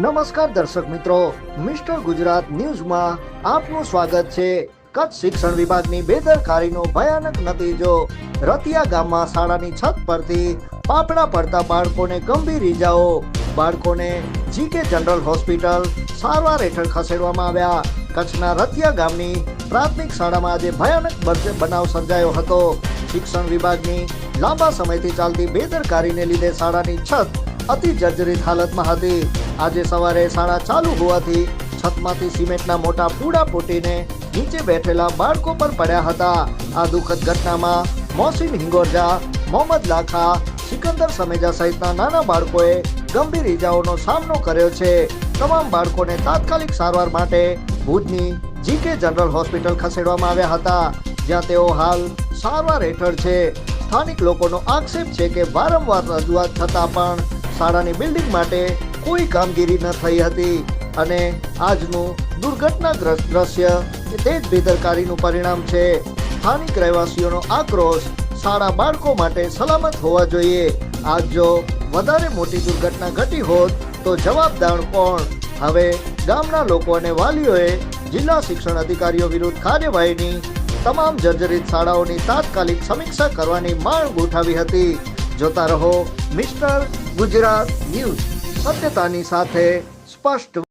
નમસ્કાર દર્શક મિત્રો, મિસ્ટર ગુજરાત ન્યૂઝમાં આપનું સ્વાગત છે. કચ્છ શિક્ષણ વિભાગની બેદરકારીનો ભયાનક નતીજો. રતિયા ગામમાં શાળાની છત પરથી પાપડા પડતા બાળકોને ગંભીર ઈજાઓ. બાળકોને જીકે જનરલ હોસ્પિટલ સારવાર હેઠળ ખસેડવામાં આવ્યા. કચ્છના રતિયા ગામની પ્રાથમિક શાળામાં આજે ભયાનક બનાવ સર્જાયો હતો. શિક્ષણ વિભાગની લાંબા સમયથી ચાલતી બેદરકારીને લીધે શાળાની છત અતિ જર્જરિત હાલતમાં હતી. આજે સવારે શાળા ચાલુ હોવાથી છતમાંથી સિમેન્ટના મોટા પૂડા ફૂટીને નીચે બેઠેલા બાળકો પર પડ્યા હતા. આ દુઃખદ ઘટનામાં મોહસિન હિંગોરજા, મોહમ્મદ લાખા, સિકંદર સમેજા સહિતના નાના બાળકોએ ગંભીર ઈજાઓનો સામનો કર્યો છે. તમામ બાળકોને તાત્કાલિક સારવાર માટે ભુજની જીકે જનરલ હોસ્પિટલ ખસેડવામાં આવ્યા હતા. જ્યાં તેઓ હાલ સારવાર હેઠળ છે. સ્થાનિક લોકોનો આક્ષેપ છે કે વારંવાર રજૂઆત છતાં પણ શાળાની બિલ્ડિંગ માટે કોઈ કામગીરી ન થઈ હતી અને આજનું દુર્ઘટનાગ્રસ્ત દ્રશ્ય તે જ બેદરકારીનું પરિણામ છે. સ્થાનિક રહેવાસીઓનો આક્રોશ શાળા બાળકો માટે સલામત હોવા જોઈએ. આજ જો વધારે મોટી દુર્ઘટના ઘટી હોત તો જવાબદાર કોણ? હવે ગામના લોકો અને વાલીઓએ જિલ્લા શિક્ષણ અધિકારીઓ વિરુદ્ધ કાર્યવાહીની તમામ જર્જરિત શાળાઓની તાત્કાલિક સમીક્ષા કરવાની માંગ ઉઠાવી હતી. જોતા રહો મિસ્ટર ગુજરાત ન્યૂઝ. સત્યતાની સાથે સ્પષ્ટ